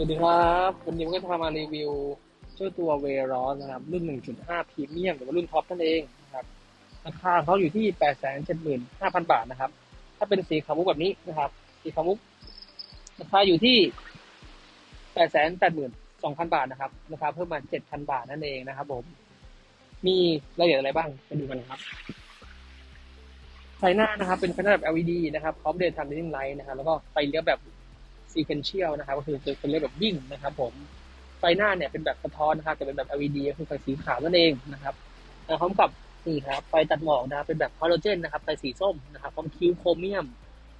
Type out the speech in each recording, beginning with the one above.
สวัสดีครับวันนี้ผมก็จะพามารีวิวเจ้าตัวเวรอสนะครับ รุ่น 1.5พรีเมียมหรือว่ารุ่นท็อปนั่นเองนะครับราคาเขาอยู่ที่ 875,000 บาทนะครับ ถ้าเป็นสีขาวมุกแบบนี้นะครับ สีขาวมุกราคาอยู่ที่ 882,000 บาทนะครับราคาเพิ่มมา 7,000 บาทนั่นเองนะครับ ผม มีรายละเอียดอะไรบ้างไปดูกันนะครับไฟหน้านะครับ เป็นไฟหน้าแบบ LED นะครับพร้อมเดย์ทำ running light นะครับ แล้วก็ไฟเลี้ยวแบบ sequential นะครับก็คือเป็นเลี้ยวแบบวิ่งนะครับ ผมไฟหน้าเนี่ยเป็นแบบสะท้อนนะครับแต่เป็นแบบ LED ก็คือไฟสีขาวนั่นเองนะครับแล้วพร้อมกับนี่ครับไฟตัดหมอกนะครับเป็นแบบฮาโลเจนนะครับไฟสีส้มนะครับพร้อมคิ้วโครเมียม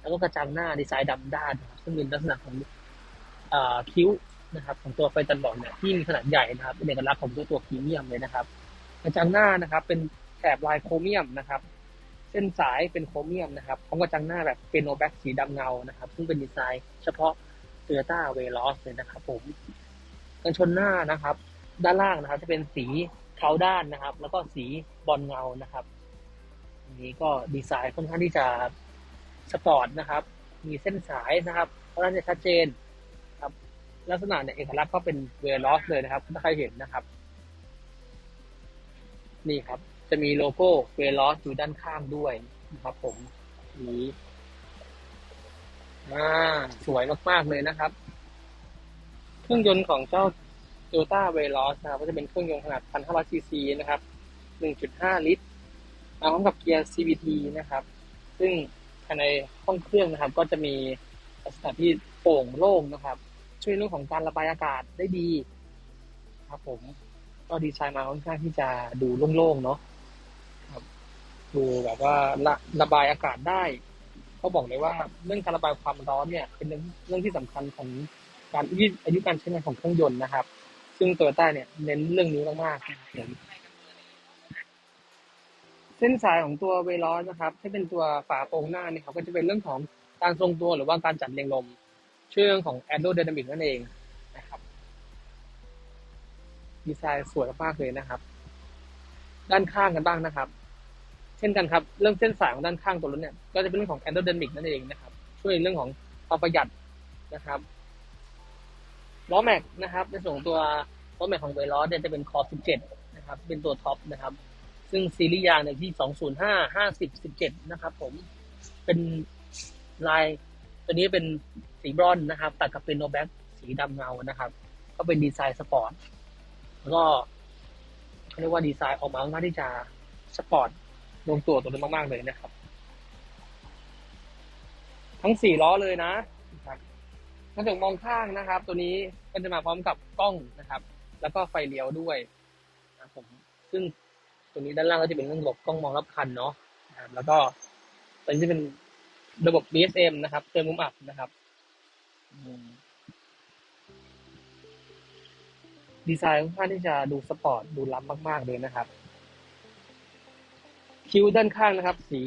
แล้วก็กระจังหน้าดีไซน์ดำด้านนะครับซึ่งเป็นลักษณะของคิ้วนะครับของตัวไฟตัดหมอกเนี่ยที่มีขนาดใหญ่นะครับเป็นเอกลักษณ์ของตัวตัวพรีเมียมเลยนะครับ กระจังหน้านะครับ เป็นแถบลายโครเมียมนะครับเส้นสายเป็นโครเมียมนะครับพร้อมกระจังหน้าแบบเป็นโนแบ็กสีดำเงานะครับ ซึ่งเป็นดีไซน์เฉพาะ โตโยต้าเวลอสเลยนะครับผมกันชนหน้านะครับ ด้านล่างนะครับจะเป็นสีเทาด้านนะครับ แล้วก็สีบอลเงานะครับอันนี้ก็ดีไซน์ค่อนข้างที่จะสปอร์ตนะครับ มีเส้นสายนะครับค่อนข้างจะชัดเจนครับ ลักษณะเนี่ยเอกลักษณ์ก็เป็นเวลอสเลยนะครับ ถ้าใครเห็นนะครับ นี่ครับ จะมีโลโก้เวลอสอยู่ด้านข้างด้วยนะครับ ผมนี้ อ่าสวยมากๆเลยนะครับ เครื่องยนต์ของเจ้า Toyota Veloz นะครับก็จะเป็นเครื่องยนต์ขนาด 1,500ซีซีนะครับ 1.5 ลิตรมาพร้อมกับเกียร์ CVT นะครับ ซึ่งภายในห้องเครื่องนะครับ ก็จะมีลักษณะที่โปร่งโล่งนะครับ ช่วยเรื่องของการระบายอากาศได้ดี ครับผม ก็ดีไซน์มาค่อนข้างที่จะดูโล่งๆเนาะครับ ดูแบบว่าระระบายอากาศได้ เขาบอกเลยว่าเรื่องการระบายความร้อนเนี่ยเป็นเรื่องเรื่องที่สำคัญของการยืดอายุการใช้งานของเครื่องยนต์นะครับ ซึ่งโตโยต้าเนี่ยเน้นเรื่องนี้มากๆเส้นสายของตัวเวลอสนะครับที่เป็นตัวฝาโปร่งหน้าเนี่ยครับก็จะเป็นเรื่องของการทรงตัวหรือว่าการจัดเรียงลมช่วยเรื่องของ aerodynamic นั่นเองนะครับดีไซน์สวยมากๆเลยนะครับ ด้านข้างกันบ้างนะครับ เช่นกันครับ เรื่องเส้นสายของด้านข้างตัวรถเนี่ย ก็จะเป็นเรื่องของ aerodynamic นั่นเองนะครับ ช่วยเรื่องของความประหยัดนะครับล้อแม็กนะครับ ในส่วนของตัวล้อแม็กของเวลอสเนี่ยจะเป็นคอ17 นะครับ เป็นตัวท็อปนะครับ ซึ่งซีรีส์ยางเนี่ยที่ 205 50 17 นะครับ ผมเป็นลายตัวนี้เป็นสีบรอนนะครับ ตัดกับเป็นโนแบ็กสีดำเงานะครับ ก็เป็นดีไซน์สปอร์ตแล้วก็เขาเรียกว่าดีไซน์ออกมาค่อนข้างที่จะสปอร์ต ลงตัวตัวนี้มาก ๆ เลยนะครับ ทั้งสี่ล้อเลยนะครับถ้าถึงมองข้างนะครับ ตัวนี้ก็จะมาพร้อมกับกล้องนะครับ แล้วก็ไฟเลี้ยวด้วยนะครับผมซึ่งตัวนี้ด้านล่างก็จะเป็นเรื่องระบบกล้องมองรอบคันเนาะนะครับแล้วก็ตัวนี้จะเป็นระบบ BSM นะครับ เติมมุมอับนะครับดีไซน์ค่อนข้างที่จะดูสปอร์ตดูล้ำมาก ๆ เลยนะครับ คิ้วด้านข้างนะครับ สี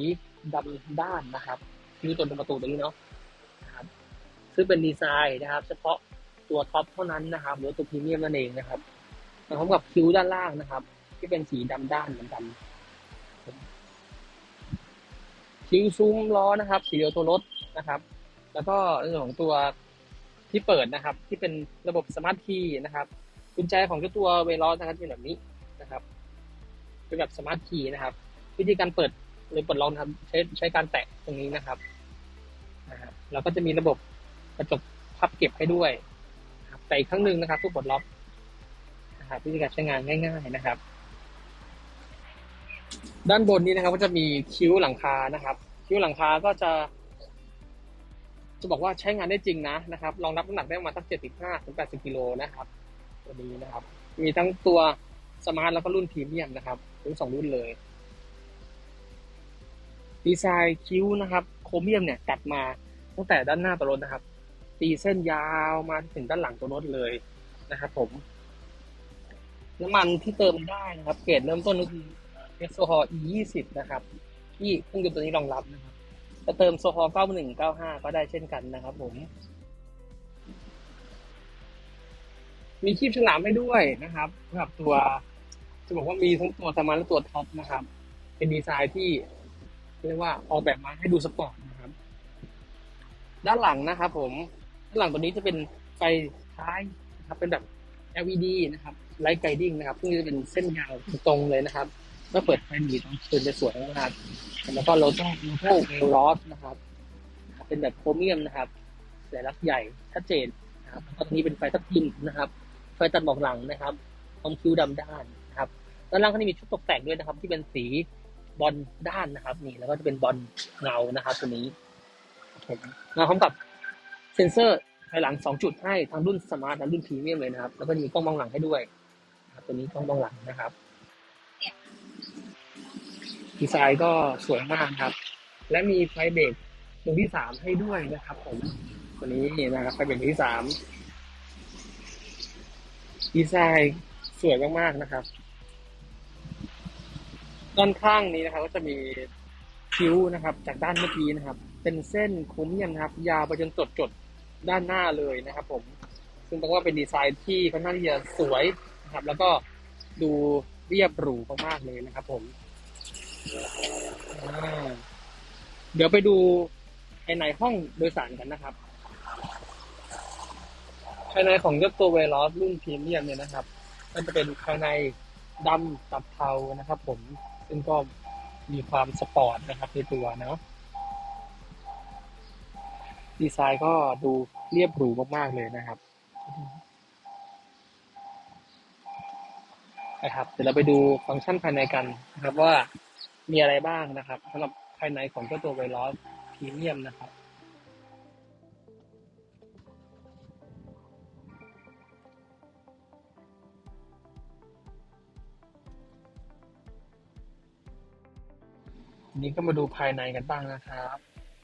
ดำด้านนะครับ คิ้วตัวประตูตรงนี้เนาะนะครับซึ่งเป็นดีไซน์นะครับ เฉพาะตัวท็อปเท่านั้นนะครับ หรือตัวพรีเมียมนั่นเองนะครับพร้อมกับคิ้วด้านล่างนะครับ ที่เป็นสีดำด้านเหมือนกันคิ้วซุ้มล้อนะครับ สีเดียวตัวรถนะครับ แล้วก็เรื่องของตัวที่เปิดนะครับ ที่เป็นระบบสมาร์ทคีย์นะครับกุญแจของเจ้าตัวเวลอสนะครับเป็นแบบนี้นะครับ เป็นแบบสมาร์ทคีย์นะครับ วิธีการเปิดหรือปลดล็อกนะครับ ใช้ใช้การแตะตรงนี้นะครับนะครับแล้วก็จะมีระบบกระจกพับเก็บให้ด้วยแต่อีกครั้งหนึ่งนะครับเพื่อปลดล็อกนะครับวิธีการใช้งานง่ายๆนะครับ ด้านบนนี้นะครับ ก็จะมีคิ้วหลังคานะครับ คิ้วหลังคาก็จะ จะบอกว่าใช้งานได้จริงนะนะครับรองรับน้ำหนักได้ประมาณสัก75ถึง80กิโลนะครับ ตัวนี้นะครับ มีทั้งตัวสมาร์ทแล้วก็รุ่นพรีเมียมนะครับ ทั้งสองรุ่นเลย ดีไซน์คิ้วนะครับโครเมียมเนี่ยตัดมาตั้งแต่ด้านหน้าตัวรถนะครับ ตีเส้นยาวมาถึงด้านหลังตัวรถเลยนะครับผมน้ำมันที่เติมได้นะครับ เกรดเริ่มต้นก็คือเอสโซฮอล์ E20 นะครับ ที่เครื่องยนต์ตัวนี้รองรับนะครับจะเติมโซฮอล์91 95 ก็ได้เช่นกันนะครับผม มีคีบฉลามให้ด้วยนะครับสำหรับตัว จะบอกว่ามีทั้งตัวสมาร์ทและตัวท็อปนะครับ เป็นดีไซน์ที่ เรียกว่าออกแบบมาให้ดูสปอร์ตนะครับ ด้านหลังนะครับ ผมด้านหลังตัวนี้จะเป็นไฟท้ายนะครับ เป็นแบบ LED นะครับไลท์ไกดิ้งนะครับซึ่งจะเป็นเส้นยาวตรงเลยนะครับเมื่อเปิดไฟดีตอนคืนจะสวยมากแล้วก็โลโก้โลโก้เอลรอสนะครับ เป็นแบบโครเมียมนะครับสัญลักษ์ใหญ่ชัดเจนนะครับตรงนี้เป็นไฟทับทิมนะครับ ไฟตัดหมอกหลังนะครับความคิวดำด้านนะครับ ด้านล่างก็จะมีชุดตกแต่งด้วยนะครับ ที่เป็นสี บอลด้านนะครับ นี่แล้วก็จะเป็นบอลเงานะครับ ตัวนี้ผมาพร้อมกับเซ็นเซอร์ภายหลัง 2 จุดให้ทั้งรุ่นสมาร์ทและรุ่นพรีเมียมเลยนะครับ แล้วก็มีกล้องมองหลังให้ด้วยตัวนี้กล้องมองหลังนะครับดีไซน์ก็สวยมากครับ และมีไฟเบรกดวงที่สามให้ด้วยนะครับ ผมตัวนี้นะครับไฟเบรกดวงที่สามดีไซน์สวยมากๆนะครับ ด้านข้างนี้นะครับ ก็จะมีคิ้วนะครับ จากด้านเมื่อกี้นะครับ เป็นเส้นโค้งยันครับ ยาวไปจนจดจดด้านหน้าเลยนะครับ ผม ซึ่งต้องว่าเป็นดีไซน์ที่ค่อนข้างที่จะสวยนะครับ แล้วก็ดูเรียบหรูมากๆเลยนะครับ ผมเดี๋ยวไปดูภายในห้องโดยสารกันนะครับภายในของเจ้าตัวเวลอสรุ่นพรีเมียมเนี่ยนะครับก็จะเป็นภายในดำตับเทานะครับ ผม ซึ่งก็มีความสปอร์ตนะครับในตัวเนาะดีไซน์ก็ดูเรียบหรูมาก ๆ เลยนะครับนะครับ เดี๋ยวเราไปดูฟังก์ชันภายในกันนะครับว่ามีอะไรบ้างนะครับสำหรับภายในของเจ้าตัวไวรัสพรีเมียมนะครับ นี้ก็มาดูภายในกันบ้างนะครับ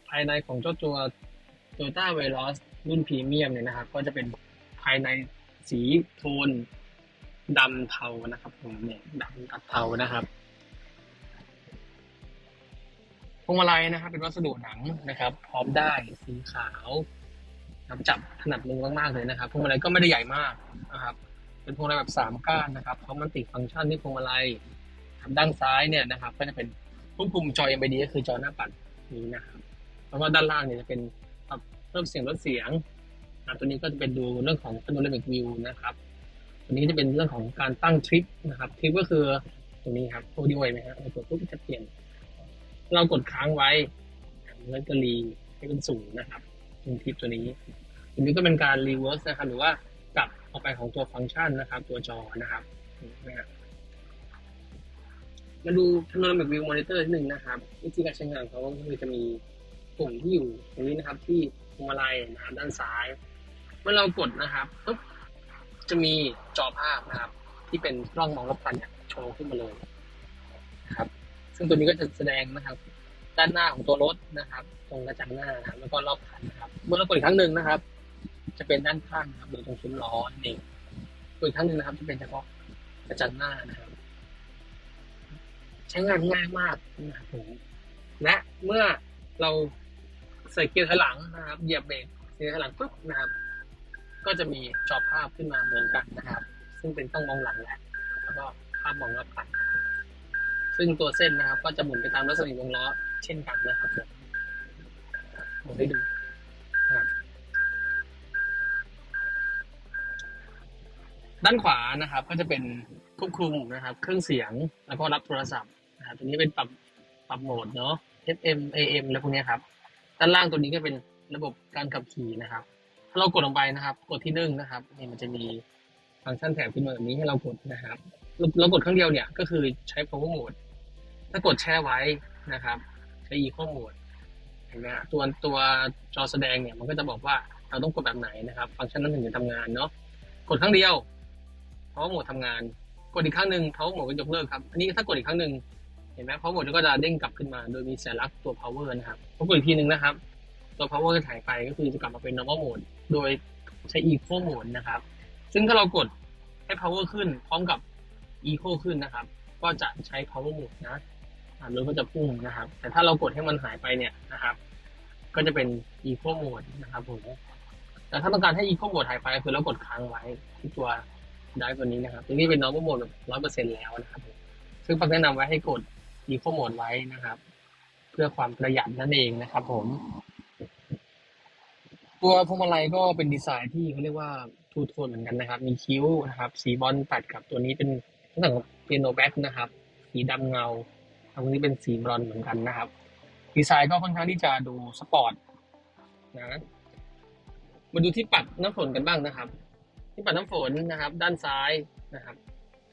ภายในของเจ้าตัว Toyota v e l o s รุ่นพรีเมียมเนี่ยนะครับ ก็จะเป็นภายในสีโทนดำเทานะครับผมเนี่ยดำตัดเทานะครับพวงมาลัยนะครับ เป็นวัสดุหนังนะครับ พร้อมได้สีขาวนับจับถนัดมือมากๆเลยนะครับพวงมาลัยก็ไม่ได้ใหญ่มากนะครับ เป็นพวงมาลัยแบบสามก้านนะครับพร้อมมันติดฟังก์ชันที่พวงมาลัยทางด้านซ้ายเนี่ยนะครับ ก็จะเป็น ควบคุมจอ MID ก็คือจอหน้าปัดนี้นะครับแล้วก็ด้านล่างเนี่ยจะเป็นปรับเพิ่มเสียงลดเสียงนะตัวนี้ก็จะเป็นดูเรื่องของ panoramic view นะครับ ตัวนี้จะเป็นเรื่องของการตั้งทริปนะครับทริปก็คือตรงนี้ครับโอดีโอไหมฮะเรากดปุ๊บจะเปลี่ยน เรากดค้างไว้แล้วก็รีให้เป็นศูนย์นะครับเป็นทริปตัวนี้ตัวนี้ก็เป็นการรีเวิร์สนะครับหรือว่ากลับออกไปของตัวฟังก์ชันนะครับ ตัวจอนะครับนะฮะ มาดู panoramic view monitor ที่หนึ่งนะครับวิธีการใช้งานเขาก็คือจะมีปุ่มที่อยู่ตรงนี้นะครับ ที่พวงมาลัยนะครับด้านซ้าย เมื่อเรากดนะครับปุ๊บจะมีจอภาพนะครับ ที่เป็นกล้องมองรอบคันเนี่ยโชว์ขึ้นมาเลยนะครับ ซึ่งตัวนี้ก็จะแสดงนะครับ ด้านหน้าของตัวรถนะครับ ตรงกระจังหน้านะครับแล้วก็รอบคันนะครับ เมื่อเรากดอีกครั้งหนึ่งนะครับ จะเป็นด้านข้างนะครับโดยตรงซุ้มล้อนั่นเองกดอีกครั้งหนึ่งนะครับจะเป็นเฉพาะกระจังหน้านะครับ ใช้งานง่ายมากนะครับผมและเมื่อเราใส่เกียร์ถอยหลังนะครับเหยียบเบรกเกียร์ถอยหลังปุ๊บนะครับ ก็จะมีจอภาพขึ้นมาเหมือนกันนะครับ ซึ่งเป็นต้องมองหลังแหละแล้วก็ภาพมองรอบคันซึ่งตัวเส้นนะครับ ก็จะหมุนไปตามลักษณะวงล้อเช่นกันนะครับผมได้ดูด้านขวานะครับ ก็จะเป็นควบคุมนะครับ เครื่องเสียงแล้วก็รับโทรศัพท์ นะครับตัวนี้เป็นปรับปรับโหมดเนาะ FM AM อะไรพวกนี้ครับ ด้านล่างตัวนี้ก็เป็นระบบการขับขี่นะครับ ถ้าเรากดลงไปนะครับ กดที่หนึ่งนะครับนี่มันจะมีฟังก์ชันแถบขึ้นมาแบบนี้ให้เรากดนะครับ เราเรากดครั้งเดียวเนี่ยก็คือใช้ power mode ถ้ากดแช่ไว้นะครับ ใช้ eco mode เห็นไหมฮะตัวตัวจอแสดงเนี่ยมันก็จะบอกว่าเราต้องกดแบบไหนนะครับ ฟังก์ชันนั้นถึงจะทำงานเนาะ กดครั้งเดียว power mode ทำงาน กดอีกครั้งหนึ่ง power mode ก็ยกเลิกครับ อันนี้ถ้ากดอีกครั้งหนึ่ง ห็นไหม power ก็จะเด้งกลับขึ้นมา โดยมีสัญลักษณ์ตัว power นะครับพอกดอีกทีหนึ่งนะครับ ตัว power จะหายไปก็คือจะกลับมาเป็น normal mode โดยใช้ eco mode นะครับ ซึ่งถ้าเรากดให้ power ขึ้นพร้อมกับ eco ขึ้นนะครับ ก็จะใช้ power mode นะอ่ารถก็จะพุ่งนะครับ แต่ถ้าเรากดให้มันหายไปเนี่ยนะครับ ก็จะเป็น eco mode นะครับผมแต่ถ้าต้องการให้ eco mode หายไปคือเรากดค้างไว้ที่ตัวได้ตัวนี้นะครับตัวนี้เป็น normal mode แบบร้อยเปอร์เซ็นต์แล้วนะครับผมซึ่งปักแนะนำไว้ให้กด eco mode ไว้นะครับ เพื่อความประหยัดนั่นเองนะครับ ผม ตัวพวงมาลัยก็เป็นดีไซน์ที่เขาเรียกว่าทูโทนเหมือนกันนะครับ มีคิ้วนะครับ สีบอลตัดกับตัวนี้เป็นทั้งของเปียโนแบ็กนะครับ สีดำเงาตรงนี้เป็นสีบรอนเหมือนกันนะครับ ดีไซน์ก็ค่อนข้างที่จะดูสปอร์ตนะมาดูที่ปัดน้ำฝนกันบ้างนะครับ ที่ปัดน้ำฝนนะครับ ด้านซ้ายนะครับ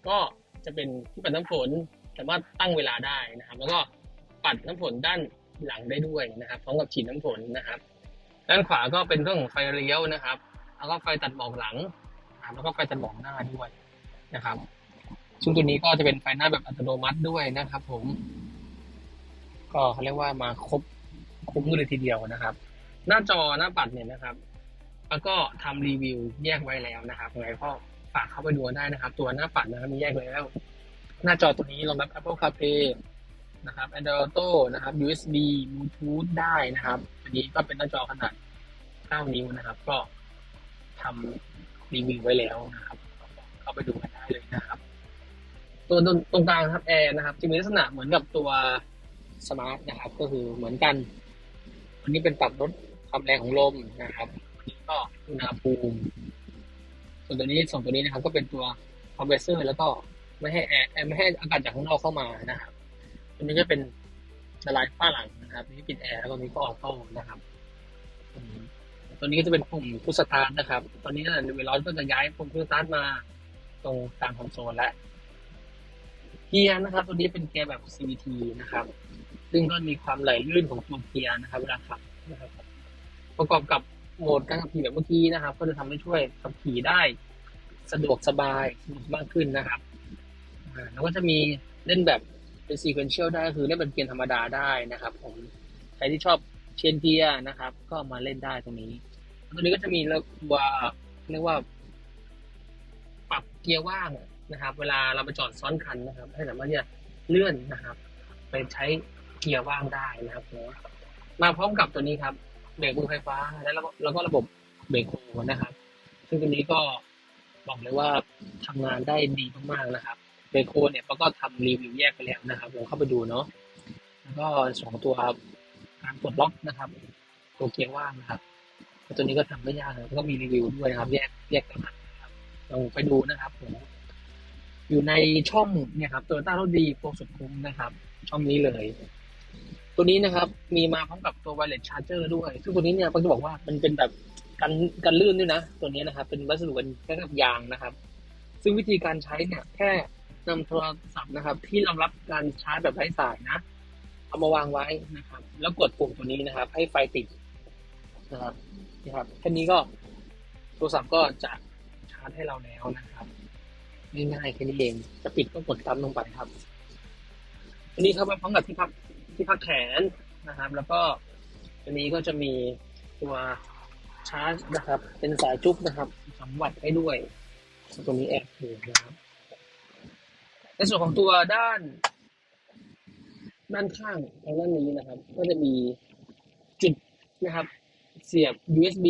ก็จะเป็นที่ปัดน้ำฝน สามารถตั้งเวลาได้นะครับ แล้วก็ปัดน้ำฝนด้านหลังได้ด้วยนะครับ พร้อมกับฉีดน้ำฝนนะครับ ด้านขวาก็เป็นเรื่องของไฟเลี้ยวนะครับ แล้วก็ไฟตัดหมอกหลัง แล้วก็ไฟตัดหมอกหน้าด้วยนะครับ ซึ่งตัวนี้ก็จะเป็นไฟหน้าแบบอัตโนมัติด้วยนะครับ ผม ก็เขาเรียกว่ามาครบคุ้มเลยทีเดียวนะครับ หน้าจอหน้าปัดเนี่ยนะครับ แล้วก็ทำรีวิวแยกไว้แล้วนะครับไงก็ฝากเข้าไปดูได้นะครับ ตัวหน้าปัดนะครับมีแยกไว้แล้ว หน้าจอตัวนี้รองรับ Apple CarPlay นะครับ Android Auto นะครับ USB Bluetooth ได้นะครับอันนี้ก็เป็นหน้าจอขนาด 9 นิ้วนะครับ ก็ทำรีวิวไว้แล้วนะครับ เข้าไปดูกันได้เลยนะครับ ตัวตรงตรงกลางครับแอร์นะครับจะมีลักษณะเหมือนกับตัวสมาร์ทนะครับ ก็คือเหมือนกันอันนี้เป็นปรับลดความแรงของลมนะครับอันนี้ก็อุณหภูมิส่วนตัวนี้สองตัวนี้นะครับ ก็เป็นตัวคอมเพรสเซอร์แล้วก็ ไม่ให้แอร์ไม่ให้อากาศจากข้างนอกเข้ามานะครับตัวนี้ก็เป็นละลายฝ้าหลังนะครับมีปิดแอร์แล้วก็มีก็ออโต้นะครับตัวนี้ก็จะเป็นปุ่มพุชสตาร์ทนะครับ ตอนนี้เนี่ยเวลาก็จะย้ายปุ่มพุชสตาร์ทมาตรงกลางคอนโซลแล้วเกียร์นะครับ ตัวนี้เป็นเกียร์แบบ CVT นะครับ ซึ่งก็มีความไหลลื่นของตัวเกียร์นะครับ เวลาขับนะครับ ประกอบกับโหมดการขับขี่แบบเมื่อกี้นะครับ ก็จะทำให้ช่วยขับขี่ได้ สะดวกสบายมากขึ้นนะครับ แล้วก็จะมีเล่นแบบเป็น sequential ได้ก็คือเล่นเป็นเกียร์ธรรมดาได้นะครับ ผมใครที่ชอบเชนเกียร์นะครับ ก็มาเล่นได้ตรงนี้ตัวนี้ก็จะมีเรียกว่าเรียกว่า ปรับเกียร์ว่างนะครับ เวลาเราไปจอดซ้อนคันนะครับ ให้สามารถที่จะเลื่อนนะครับ ไปใช้เกียร์ว่างได้นะครับมาพร้อมกับตัวนี้ครับเบรกมือไฟฟ้าและระบบแล้วก็ระบบเบรกโฮนะครับ ซึ่งตัวนี้ก็บอกเลยว่าทำงานได้ดีมากๆนะครับ เบโฮเนี่ยเขาก็ทำรีวิวแยกไปแล้วนะครับลองเข้าไปดูเนาะแล้วก็สองตัวการปลดล็อกนะครับตัวเกียร์ว่างนะครับตัวนี้ก็ทำไม่ยากนะแล้วก็มีรีวิวด้วยนะครับ แยกแยกต่างหากนะครับลองไปดูนะครับผมอยู่ในช่องเนี่ยครับตัวต้ารถดีโปรสุดคุ้มนะครับ ช่องนี้เลย ตัวนี้นะครับ มีมาพร้อมกับตัว wireless charger ด้วย ซึ่งตัวนี้เนี่ยผมจะบอกว่ามันเป็นแบบกันกันลื่นด้วยนะ ตัวนี้นะครับ เป็นวัสดุกันแค่กับยางนะครับ ซึ่งวิธีการใช้เนี่ยแค่ นำโทรศัพท์นะครับ ที่รองรับการชาร์จแบบไร้สายนะ เอามาวางไว้นะครับ แล้วกดปุ่มตัวนี้นะครับ ให้ไฟติดนะครับนะครับแค่นี้ก็โทรศัพท์ก็จะชาร์จให้เราแล้วนะครับง่ายๆแค่นี้เองจะปิดก็กดตั้มลงไปครับอันนี้ครับมาพร้อมกับที่พักที่พักแขนนะครับ แล้วก็อันนี้ก็จะมีตัวชาร์จนะครับ เป็นสายจุ๊บนะครับสองวัตต์ให้ด้วย ตรงนี้แอบอยู่นะครับ ในส่วนของตัวด้าน ด้านข้างทางด้านนี้นะครับ ก็จะมีจุดนะครับ เสียบ USB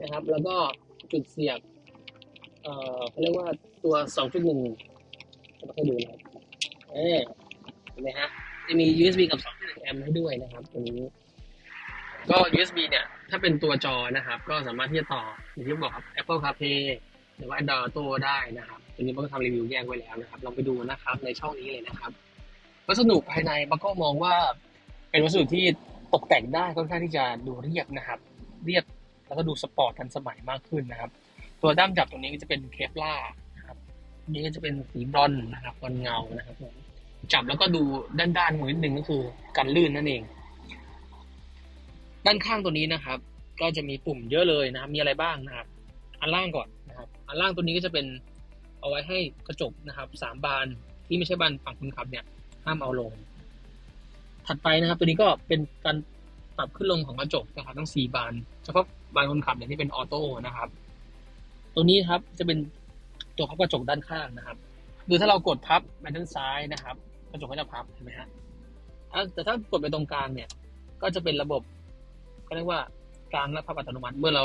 นะครับ แล้วก็จุดเสียบ เอ่อเขาเรียกว่าตัว 2.1จะมาให้ดูนะครับเออเห็นไหมฮะจะมี USB กับ2.1แอมป์ให้ด้วยนะครับตัวนี้ก็ USB เนี่ย ถ้าเป็นตัวจอนะครับ ก็สามารถที่จะต่ออย่างที่บอกครับ Apple CarPlay หรือว่า Android Auto ได้นะครับ ตัวนี้มันก็ทำรีวิวแยกไว้แล้วนะครับลองไปดูนะครับในช่องนี้เลยนะครับ วัสดุภายในมันก็มองว่าเป็นวัสดุที่ตกแต่งได้ค่อนข้างที่จะดูเรียบนะครับ เรียบแล้วก็ดูสปอร์ตทันสมัยมากขึ้นนะครับ ตัวด้ามจับตรงนี้ก็จะเป็นเคปลานะครับนนี้ก็จะเป็นสีบรอนนะครับบรอนเงานะครับผมจับแล้วก็ดูด้านด้านๆมือนิดนึงก็คือกันลื่นนั่นเอง ด้านข้างตัวนี้นะครับ ก็จะมีปุ่มเยอะเลยนะครับ มีอะไรบ้างนะครับ อันล่างก่อนนะครับ อันล่างตัวนี้ก็จะเป็น เอาไว้ให้กระจกนะครับสามบานที่ไม่ใช่บานฝั่งคนขับเนี่ยห้ามเอาลง ถัดไปนะครับ ตัวนี้ก็เป็นการปรับขึ้นลงของกระจกนะครับทั้งสี่บานเฉพาะบานคนขับเนี่ยที่เป็นออโต้นะครับ ตัวนี้ครับจะเป็นตัวพับกระจกด้านข้างนะครับคือถ้าเรากดพับไปด้านซ้ายนะครับ กระจกก็จะพับเห็นไหมฮะแต่ถ้ากดไปตรงกลางเนี่ย ก็จะเป็นระบบก็เรียกว่ากลางและพับอัตโนมัติเมื่อเรา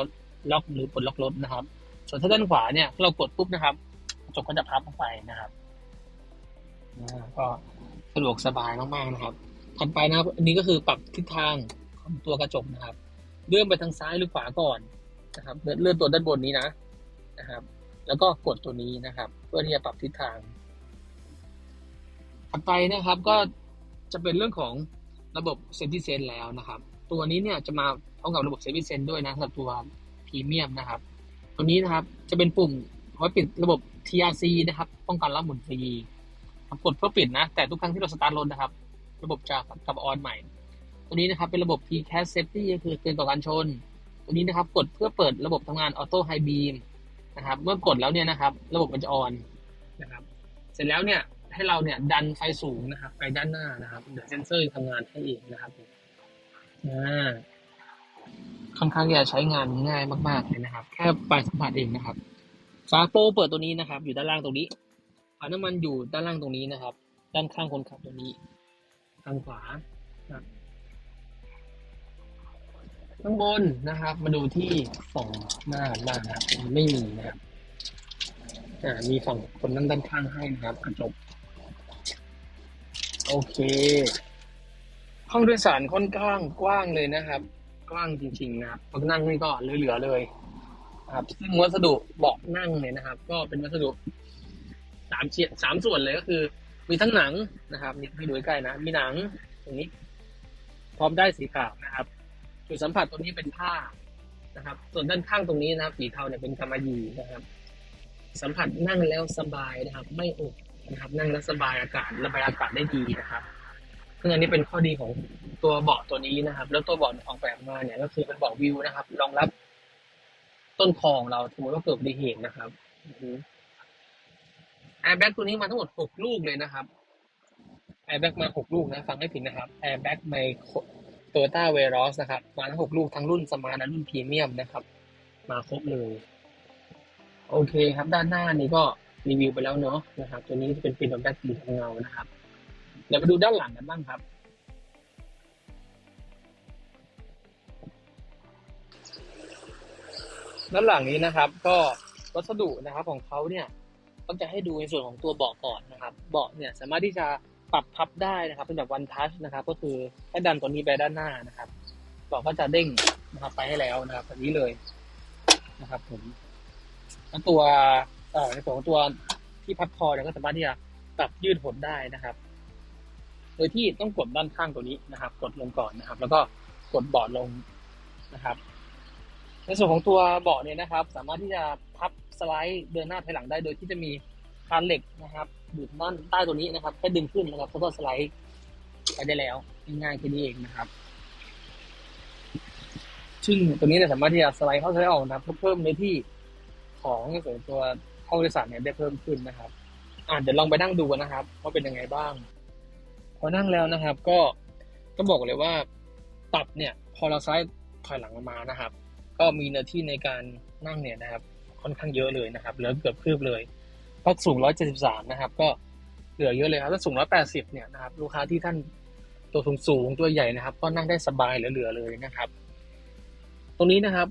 ล็อกหรือปลดล็อกรถนะครับ ส่วนถ้าด้านขวาเนี่ยเรากดปุ๊บนะครับ จกก็จะพับลงไปนะครับก็สะดวกสบายมากๆนะครับถัดไปนะครับอันนี้ก็คือปรับทิศทางของตัวกระจกนะครับ เลื่อนไปทางซ้ายหรือขวาก่อนนะครับเลื่อนเลื่อนตัวด้านบนนี้นะนะครับ แล้วก็กดตัวนี้นะครับ เพื่อที่จะปรับทิศทางถัดไปนะครับก็จะเป็นเรื่องของระบบเซนติเซนแล้วนะครับ ตัวนี้เนี่ยจะมาพร้อมกับระบบเซนติเซนด้วยนะสำหรับตัวพรีเมียมนะครับ ตัวนี้นะครับจะเป็นปุ่มไว้ปิดระบบ TRC นะครับ ป้องกันรับหมุนฟรีกดเพื่อปิดนะ แต่ทุกครั้งที่เราสตาร์ทรถนะครับ ระบบจะกลับออนใหม่ ตัวนี้นะครับเป็นระบบ PCAS Safety ก็คือเตือนต่อการชน ตัวนี้นะครับกดเพื่อเปิดระบบทำงาน Auto High Beam นะครับ เมื่อกดแล้วเนี่ยนะครับ ระบบมันจะออนนะครับ เสร็จแล้วเนี่ยให้เราเนี่ยดันไฟสูงนะครับ ไปด้านหน้านะครับ เดี๋ยวเซนเซอร์ทำงานให้เองนะครับอ่าค่อนข้างจะใช้งานง่ายมาก ๆ เลยนะครับ แค่ปลายสัมผัสเองนะครับ ฝาโปรเปิดตัวนี้นะครับ อยู่ด้านล่างตรงนี้ฝาน้ำมันอยู่ด้านล่างตรงนี้นะครับ ด้านข้างคนขับตรงนี้ทางขวาข้างบนนะครับ มาดูที่ฝั่งหน้าบ้างนะครับไม่มีนะครับอ่ามีฝั่งคนนั่งด้านข้างให้นะครับกระจกโอเค ห้องโดยสารค่อนข้างกว้างเลยนะครับ กว้างจริงๆนะครับนั่งนี่ก็เหลือๆเลย ครับซึ่งวัสดุเบาะนั่งเนี่ยนะครับ ก็เป็นวัสดุสามเฉียสามส่วนเลยก็คือ มีทั้งหนังนะครับนี่ให้ดูใกล้นะ มีหนังตรงนี้ พร้อมได้สีขาวนะครับ จุดสัมผัสตรงนี้เป็นผ้านะครับ ส่วนด้านข้างตรงนี้นะครับสีเทาเนี่ยเป็นกำมะหยี่นะครับ สัมผัสนั่งแล้วสบายนะครับ ไม่อกนะครับ นั่งแล้วสบายอากาศระบายอากาศได้ดีนะครับซึ่งอันนี้เป็นข้อดีของตัวเบาะตัวนี้นะครับ แล้วตัวเบาะออกแบบมาเนี่ยก็คือเป็นเบาะวิวนะครับ รองรับ ต้นคอของเราสมมติว่าเกิดอุบัติเหตุนะครับแอร์แบ็กตัวนี้มาทั้งหมดหกลูกเลยนะครับแอร์แบ็กมาหกลูกนะ ฟังให้ผิดนะครับแอร์แบ็กไมโตโยต้าเวรอสนะครับ มาทั้งหกลูกทั้งรุ่นสมาร์ทและรุ่นพรีเมียมนะครับ มาครบเลยโอเคครับ ด้านหน้านี้ก็รีวิวไปแล้วเนาะนะครับ ตัวนี้จะเป็นฟิล์มแบ็กสีเงานะครับเดี๋ยวมาดูด้านหลังกันบ้างครับ ด้านหลังนี้นะครับ ก็วัสดุนะครับของเขาเนี่ยก็จะให้ดูในส่วนของตัวเบาะก่อนนะครับ เบาะเนี่ยสามารถที่จะปรับพับได้นะครับ เป็นแบบวันทัชนะครับ ก็คือให้ดันตัวนี้ไปด้านหน้านะครับเบาะก็จะเด้งนะครับไปให้แล้วนะครับแบบนี้เลยนะครับผมแล้วตัวเอ่อในส่วนของตัวที่พับคอเนี่ยก็สามารถที่จะปรับยืดหดได้นะครับ โดยที่ต้องกดด้านข้างตัวนี้นะครับ กดลงก่อนนะครับ แล้วก็กดเบาะลงนะครับ ในส่วนของตัวเบาะเนี่ยนะครับ สามารถที่จะพับสไลด์เดินหน้าถอยหลังได้โดยที่จะมีคานเหล็กนะครับอยู่ด้านใต้ตัวนี้นะครับแค่ดึงขึ้นนะครับแล้วก็สไลด์ไปได้แล้วง่ายๆแค่นี้เองนะครับ ซึ่งตัวนี้เนี่ยสามารถที่จะสไลด์เข้าสไลด์ออกนะครับเพิ่มในที่ของในส่วนตัวห้องโดยสารเนี่ยได้เพิ่มขึ้นนะครับอ่าเดี๋ยวลองไปนั่งดูนะครับว่าเป็นยังไงบ้าง พอนั่งแล้วนะครับ ก็ก็บอกเลยว่าตับเนี่ย พอเราซ้ายถอยหลังออกมานะครับ ก็มีเนื้อที่ในการนั่งเนี่ยนะครับ ค่อนข้างเยอะเลยนะครับ เหลือเกือบคืบเลยเพราะสูง 173 นะครับ ก็เหลือเยอะเลยครับถ้าสูง 180 เนี่ยนะครับ ลูกค้าที่ท่านตัวสูงสูงตัวใหญ่นะครับ ก็นั่งได้สบายเหลือๆเลยนะครับ ตรงนี้นะครับ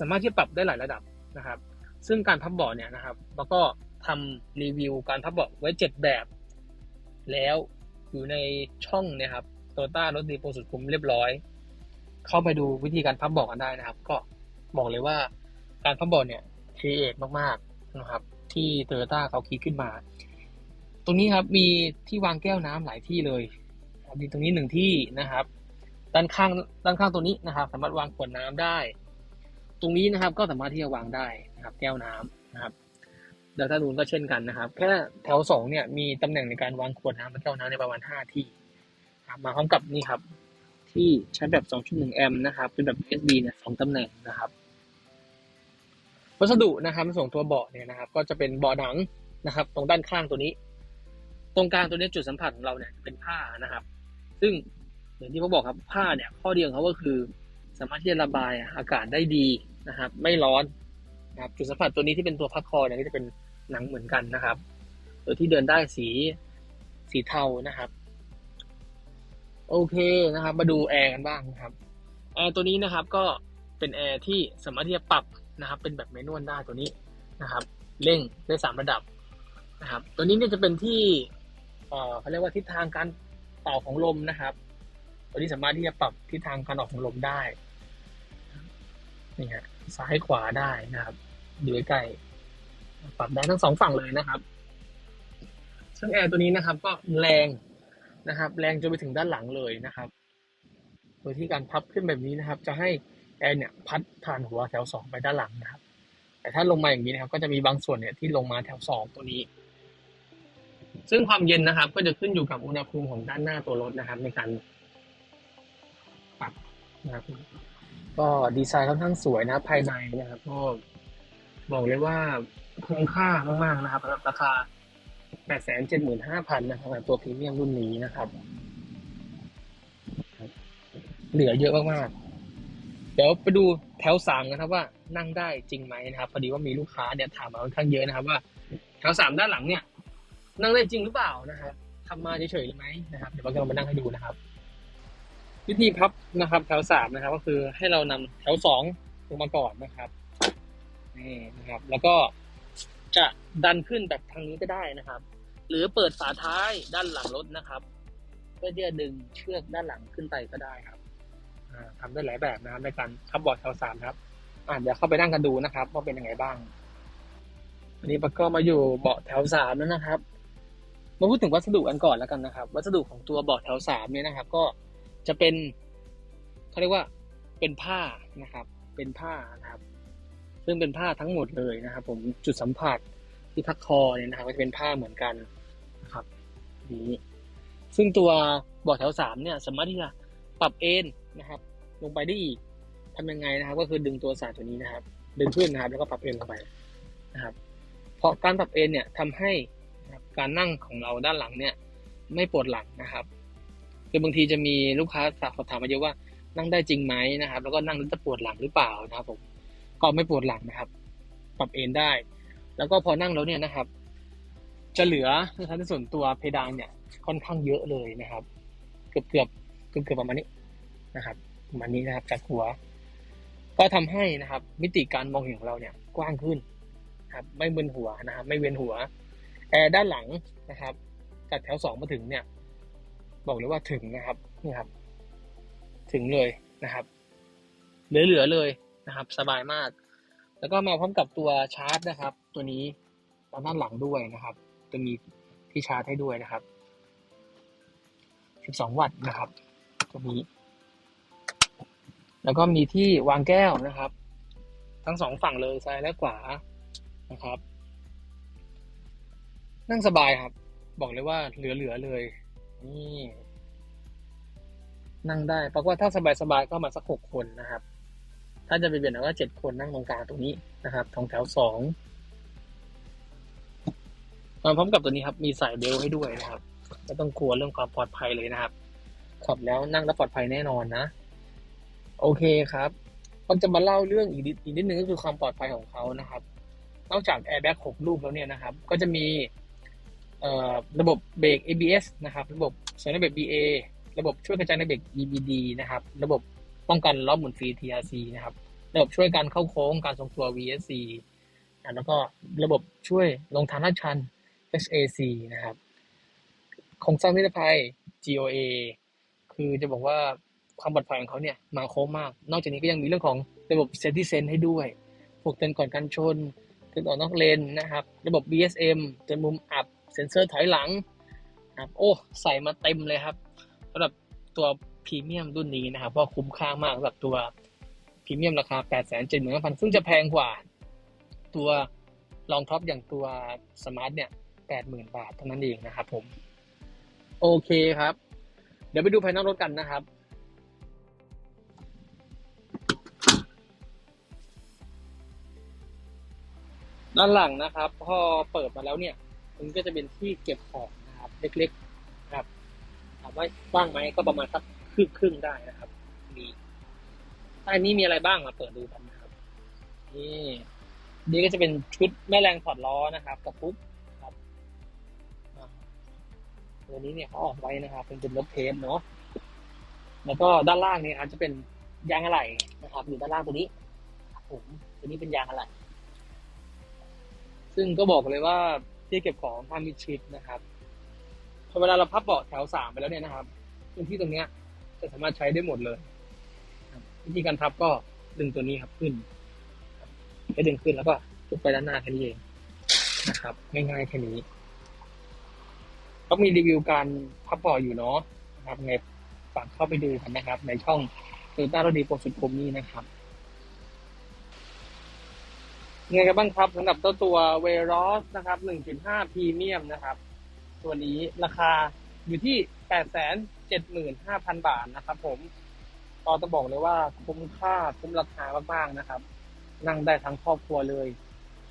สามารถที่ปรับได้หลายระดับนะครับ ซึ่งการพับเบาะเนี่ยนะครับ แล้วก็ทำรีวิวการพับเบาะไว้ 7 แบบ แล้วอยู่ในช่องนี่ยครับโตต้ารถดีโปรสุดคุ้มเรียบร้อย เข้าไปดูวิธีการพับเบาะกันได้นะครับ ก็บอกเลยว่าการพับเบาะเนี่ยครีเอทมากๆนะครับ ที่โตโยต้าเขาคิดขึ้นมา ตรงนี้ครับมีที่วางแก้วน้ำหลายที่เลยครับมีตรงนี้หนึ่งที่นะครับ ด้านข้างด้านข้างตัวนี้นะครับ สามารถวางขวดน้ำได้ ตรงนี้นะครับก็สามารถที่จะวางได้นะครับ แก้วน้ำนะครับเดลต้านูนก็เช่นกันนะครับ แค่แถวสองเนี่ยมีตำแหน่งในการวางขวดน้ำและแก้วน้ำในประมาณห้าที่มาพร้อมกับนี่ครับ ที่ใช้แบบ 2.1 แอมป์นะครับ เป็นแบบ USB เนี่ยสองตำแหน่งนะครับ วัสดุนะครับส่งตัวเบาะเนี่ยนะครับ ก็จะเป็นเบาะหนังนะครับ ตรงด้านข้างตัวนี้ ตรงกลางตัวนี้จุดสัมผัสของเราเนี่ยเป็นผ้านะครับ ซึ่งอย่างที่เขาบอกครับผ้าเนี่ย ข้อดีของเขาก็คือ สามารถที่จะระบายอากาศได้ดีนะครับ ไม่ร้อนนะครับ จุดสัมผัสตัวนี้ที่เป็นตัวพักคอเนี่ยก็จะเป็นหนังเหมือนกันนะครับโดยที่เดินได้สีสีเทานะครับ โอเคนะครับ มาดูแอร์กันบ้างนะครับแอร์ตัวนี้นะครับก็เป็นแอร์ที่สามารถที่จะปรับนะครับ เป็นแบบแมนวลได้ตัวนี้นะครับเร่งได้สามระดับนะครับ ตัวนี้เนี่ยจะเป็นที่เออเขาเรียกว่าทิศทางการเป่าของลมนะครับ ตัวนี้สามารถที่จะปรับทิศทางการออกของลมได้นี่ฮะซ้ายขวาได้นะครับดูใกล้ปรับได้ทั้งสองฝั่งเลยนะครับซึ่งแอร์ตัวนี้นะครับ ก็แรง นะครับ แรงจนไปถึงด้านหลังเลยนะครับ โดยที่การพับขึ้นแบบนี้นะครับ จะให้แอร์เนี่ยพัดผ่านหัวแถวสองไปด้านหลังนะครับ แต่ถ้าลงมาอย่างนี้นะครับ ก็จะมีบางส่วนเนี่ยที่ลงมาแถวสองตัวนี้ ซึ่งความเย็นนะครับ ก็จะขึ้นอยู่กับอุณหภูมิของด้านหน้าตัวรถนะครับ ในการปรับนะครับก็ดีไซน์ค่อนข้างสวยนะภายในนะครับก็บอกเลยว่าคุ้มค่ามากๆนะครับสำหรับราคา 875,000นะครับสำหรับตัวพรีเมียมรุ่นนี้นะครับ เหลือเยอะมากๆ เดี๋ยวไปดูแถวสามกันครับว่านั่งได้จริงไหมนะครับ พอดีว่ามีลูกค้าเนี่ยถามมาค่อนข้างเยอะนะครับ ว่าแถวสามด้านหลังเนี่ย นั่งได้จริงหรือเปล่านะครับทำมาเฉยๆหรือไหมนะครับเดี๋ยวเราจะมานั่งให้ดูนะครับ วิธีพับนะครับ แถวสามนะครับ ก็คือให้เรานำแถวสองลงมาก่อนนะครับนี่นะครับ แล้วก็ จะดันขึ้นแบบทางนี้ก็ได้นะครับ หรือเปิดฝาท้ายด้านหลังรถนะครับ เพื่อที่จะดึงเชือกด้านหลังขึ้นไปก็ได้ครับอ่าทำได้หลายแบบนะครับในการขับบอร์ดแถวสามครับ อ่าเดี๋ยวเข้าไปนั่งกันดูนะครับ ว่าเป็นยังไงบ้างวันนี้ปะก็มาอยู่เบาะแถวสามแล้วนะครับ มาพูดถึงวัสดุกันก่อนแล้วกันนะครับ วัสดุของตัวเบาะแถวสามเนี่ยนะครับ ก็จะเป็นเขาเรียกว่าเป็นผ้านะครับ เป็นผ้านะครับ ซึ่งเป็นผ้าทั้งหมดเลยนะครับผมจุดสัมผัสที่พักคอเนี่ยนะครับก็จะเป็นผ้าเหมือนกันนะครับนี้ซึ่งตัวเบาะแถวสามเนี่ยสามารถที่จะปรับเอนนะครับ ลงไปได้อีกทำยังไงนะครับ ก็คือดึงตัวสายตัวนี้นะครับ ดึงขึ้นนะครับ แล้วก็ปรับเอนลงไปนะครับ เพราะการปรับเอนเนี่ยทำให้การนั่งของเราด้านหลังเนี่ย ไม่ปวดหลังนะครับคือบางทีจะมีลูกค้าสอบถามมาเยอะว่านั่งได้จริงไหมนะครับ แล้วก็นั่งแล้วจะปวดหลังหรือเปล่านะครับผม ก็ไม่ปวดหลังนะครับ ปรับเอนได้ แล้วก็พอนั่งแล้วเนี่ยนะครับ จะเหลือนะครับในส่วนตัวเพดานเนี่ย ค่อนข้างเยอะเลยนะครับ เกือบเกือบเกือบเกือบประมาณนี้นะครับประมาณนี้นะครับจากหัว ก็ทำให้นะครับ มิติการมองเห็นของเราเนี่ย กว้างขึ้นนะครับ ไม่มึนหัวนะครับ ไม่เวียนหัวแอร์ด้านหลังนะครับจากแถวสองมาถึงเนี่ย บอกเลยว่าถึงนะครับนี่ครับ ถึงเลยนะครับเหลือๆเลย นะครับ สบายมาก แล้วก็มาพร้อมกับตัวชาร์จนะครับ ตัวนี้ด้านหลังด้วยนะครับ จะมีที่ชาร์จให้ด้วยนะครับ 12 วัตต์นะครับ ตัวนี้ แล้วก็มีที่วางแก้วนะครับ ทั้งสองฝั่งเลยซ้ายและขวานะครับ นั่งสบายครับ บอกเลยว่าเหลือๆเลย นี่นั่งได้เพราะว่าถ้าสบายๆก็มาสักหกคนนะครับ ถ้าจะไปเปลี่ยนว่าเจ็ดคนนั่งตรงกลางตรงนี้นะครับทองแถวสองมาพร้อมกับตัวนี้ครับ มีสายเบลให้ด้วยนะครับไม่ต้องกลัวเรื่องความปลอดภัยเลยนะครับ ขับแล้วนั่งแล้วปลอดภัยแน่นอนนะ โอเคครับผมจะมาเล่าเรื่องอีกนิดอีกนิดนึงก็คือความปลอดภัยของเขานะครับ นอกจากแอร์แบ็กหกลูกแล้วเนี่ยนะครับ ก็จะมีระบบเบรก ABS นะครับ ระบบสัญญาณเบรก BA ระบบช่วยกระจายในเบรก EBD นะครับ ระบบป้องกันล้อหมุนฟรี TRC นะครับ ระบบช่วยการเข้าโค้งการทรงตัว VSC อะแล้วก็ระบบช่วยลงทางลาดชัน HAC นะครับโครงสร้างนิรภัย GOA คือจะบอกว่าความปลอดภัยของเขาเนี่ยมาโค้งมาก นอกจากนี้ก็ยังมีเรื่องของระบบ Safety Sense ให้ด้วย พวกเตือนก่อนการชน เตือนออกนอกเลนนะครับ ระบบ BSM เตือนมุมอับ เซ็นเซอร์ถอยหลังนะครับโอ้ ใส่มาเต็มเลยครับสำหรับตัวพรีเมียมรุ่นนี้นะครับเพราะคุ้มค่ามากสำหรับตัว พรีเมียมราคา 8 7 0 0 0 0 ซึ่งจะแพงกว่าตัวรองท็อปอย่างตัวสมาร์ทเนี่ย 80,000 บาทเท่านั้นเองนะครับผม โอเคครับ เดี๋ยวไปดูภายนอกรถกันนะครับด้านหลังนะครับ พอเปิดมาแล้วเนี่ย มันก็จะเป็นที่เก็บของนะครับ เล็กๆนะครับถามว่าบ้างไหมก็ประมาณสักครึ่งครึ่งๆได้นะครับ ใต้นี้มีอะไรบ้างมาเปิดดูกันนะครับ นี่นี่ก็จะเป็นชุดแม่แรงถอดล้อนะครับกับปุ๊บครับตัวนี้เนี่ยเขาออกไว้นะครับเป็นเป็นรถเทปเนาะแล้วก็ด้านล่างเนี่ยอาจจะเป็นยางอะไหล่นะครับอยู่ด้านล่างตัวนี้ผมตัวนี้เป็นยางอะไหล่ซึ่งก็บอกเลยว่าที่เก็บของทำมิชิดนะครับพอเวลาเราพับเบาะแถวสามไปแล้วเนี่ยนะครับพื้นที่ตรงเนี้ยจะสามารถใช้ได้หมดเลย วิธีการพับก็ดึงตัวนี้ครับขึ้นครับให้ดึงขึ้นแล้วก็ขึ้นไปด้านหน้าแค่นี้เองนะครับ ง่ายๆแค่นี้ก็มีรีวิวการพับเบาะอยู่เนาะนะครับไงฝากเข้าไปดูกันนะครับ ในช่องโตโยต้ารดีโปรสุดคมนี้นะครับยังไงกันบ้างครับสำหรับเจ้าตัวเวรอสนะครับ 1.5พรีเมียมนะครับ ตัวนี้ราคาอยู่ที่ 875,000 บาทนะครับผม ก็ต้องบอกเลยว่าคุ้มค่าคุ้มราคามากๆนะครับ นั่งได้ทั้งครอบครัวเลย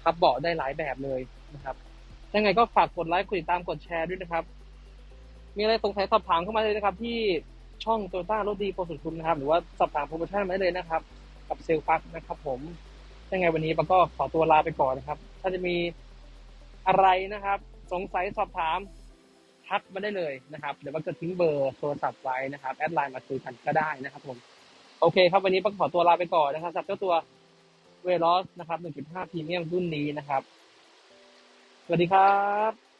พับเบาะได้หลายแบบเลยนะครับยังไงก็ฝากกดไลค์กดติดตามกดแชร์ด้วยนะครับ มีอะไรสงสัยสอบถามเข้ามาเลยนะครับ ที่ช่องโตต้ารถดีโปรสุดคุ้มนะครับ หรือว่าสอบถามโปรโมชั่นมาได้เลยนะครับ กับเซลล์ปักนะครับ ผมยังไงวันนี้ปักก็ขอตัวลาไปก่อนนะครับ ถ้าจะมีอะไรนะครับ สงสัยสอบถาม ทักมาได้เลยนะครับเดี๋ยวปักจะทิ้งเบอร์โทรศัพท์ไว้นะครับแอดไลน์มาคุยกันก็ได้นะครับผมโอเคครับวันนี้ปักขอตัวลาไปก่อนนะครับสำหรับเจ้าตัวเวลอสนะครับ 1.5พรีเมียมรุ่นนี้นะครับ สวัสดีครับ